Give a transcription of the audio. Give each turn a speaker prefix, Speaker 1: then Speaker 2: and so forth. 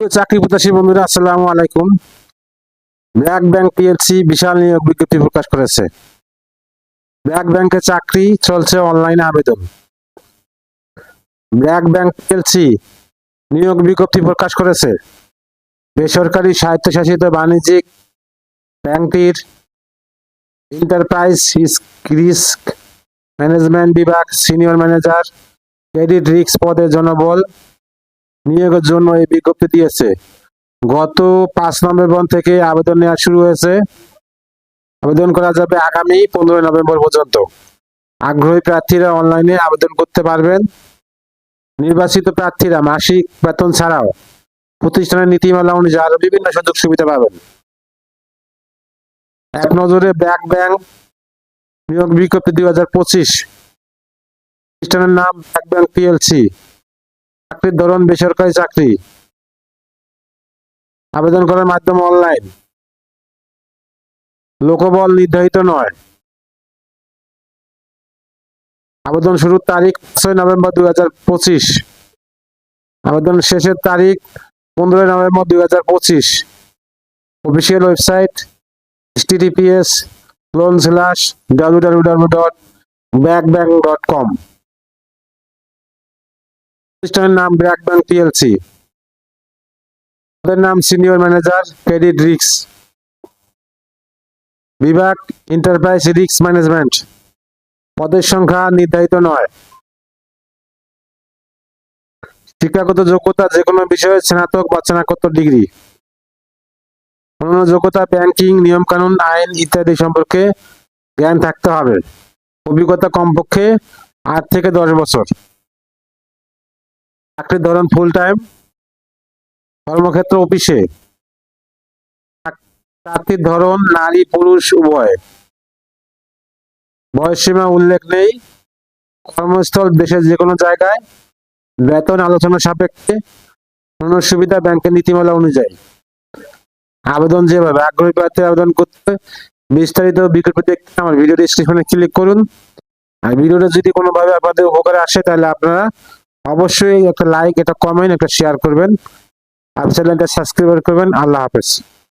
Speaker 1: চাকরি প্রত্যাশী বন্ধুরা, আসসালামু আলাইকুম। ব্র্যাক ব্যাংক পিএলসি বিশাল নিয়োগ বিজ্ঞপ্তি প্রকাশ করেছে। ব্র্যাক ব্যাংকে চাকরি চলছে অনলাইনে আবেদন। ব্র্যাক ব্যাংক পিএলসি নিয়োগ বিজ্ঞপ্তি প্রকাশ করেছে। বেসরকারি স্বায়ত্তশাসিত বাণিজ্যিক ব্যাংকটির এন্টারপ্রাইজ রিস্ক ম্যানেজমেন্ট বিভাগ সিনিয়র ম্যানেজার ক্রেডিট রিস্ক পদের জনবল নিয়োগের জন্য এই বিজ্ঞপ্তি দিয়েছে। গত পাঁচ নভেম্বর থেকে আবেদন নেওয়া শুরু হয়েছে। আবেদন করা যাবে আগামী পনেরোই নভেম্বর পর্যন্ত। আগ্রহী প্রার্থীরা অনলাইনে আবেদন করতে পারবেন। নির্বাচিত প্রার্থীরা মাসিক বেতন ছাড়াও প্রতিষ্ঠানের নীতিমালা অনুযায়ী আরও বিভিন্ন সুযোগ সুবিধা পাবেন। এক নজরে ব্যাক ব্যাংক নিয়োগ বিজ্ঞপ্তি দুই হাজার পঁচিশ। প্রতিষ্ঠানের নাম ব্যাক ব্যাংক পিএলসি। চাকরির ধরন বেসরকারি চাকরি। আবেদন করার মাধ্যম অনলাইন লোকবল নির্ধারিত নয়। আবেদন শুরুর তারিখ ছয় নভেম্বর দুই হাজার পঁচিশ। আবেদন শেষের তারিখ পনেরোই নভেম্বর দুই হাজার পঁচিশ। Official website https loan slash W W W dot back bank dot com প্রতিষ্ঠানের নাম ব্র্যাক ব্যাংক পিএলসি পদের নাম সিনিয়র ম্যানেজার ক্রেডিট রিস্ক। বিভাগ এন্টারপ্রাইজ রিস্ক ম্যানেজমেন্ট। পদের সংখ্যা নির্ধারিত নয়। শিক্ষাগত যোগ্যতা যে কোনো বিষয়ে স্নাতক বা স্নাতকোত্তর ডিগ্রি। অন্যান্য যোগ্যতা, ব্যাংকিং, নিয়মকানুন, আইন ইত্যাদি সম্পর্কে জ্ঞান থাকতে হবে। অভিজ্ঞতা কমপক্ষে আট থেকে দশ বছর। চাকরির ধরন ফুল টাইম কর্মক্ষেত্র অফিসে চাকরির ধরন নারী, পুরুষ, উভয়। বয়সসীমা উল্লেখ নেই। কর্মস্থল দেশের যে কোনো জায়গায় বেতন আলোচনা সাপেক্ষে অন্য সুবিধা ব্যাংকের নীতিমালা অনুযায়ী। আবেদন যেভাবে আগ্রহী প্রার্থী আবেদন করতে, বিস্তারিত বিকল্প দেখতে আমার ভিডিও ডিসক্রিপশনে ক্লিক করুন। আর ভিডিওটা যদি কোনোভাবে আপনাদের উপকারে আসে, তাহলে আপনারা অবশ্যই একটা লাইক একটা কমেন্ট একটা শেয়ার করবেন। আর চ্যানেলটা সাবস্ক্রাইব করবেন। আল্লাহ হাফেজ।